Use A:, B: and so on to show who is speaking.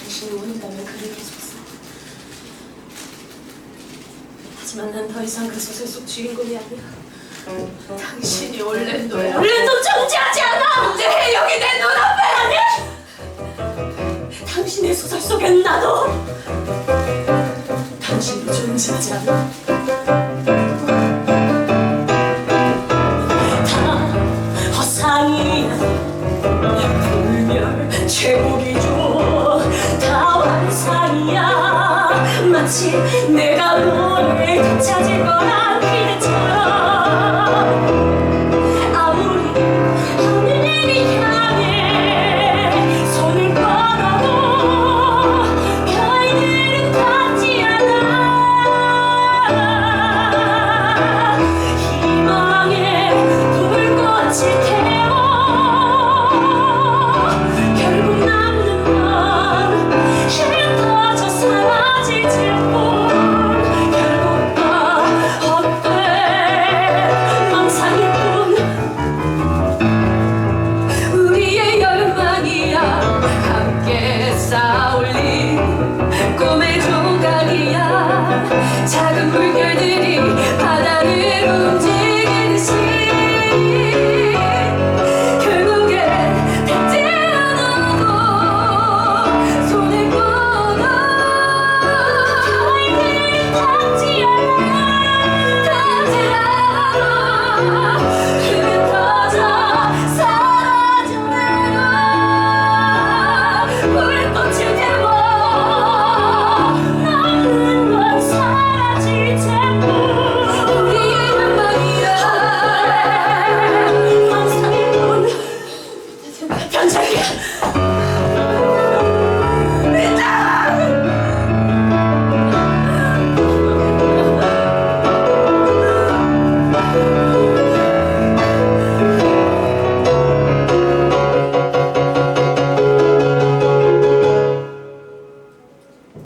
A: 당신이 원한다면. 하지만 난 더 이상 그 소설 속 주인공이 아니야. 당신이 올랜도야. 올랜도 존재하지 않아! 내 여기 내 환상이야. 마치 내가 너를 찾을 거란 작은 물결들이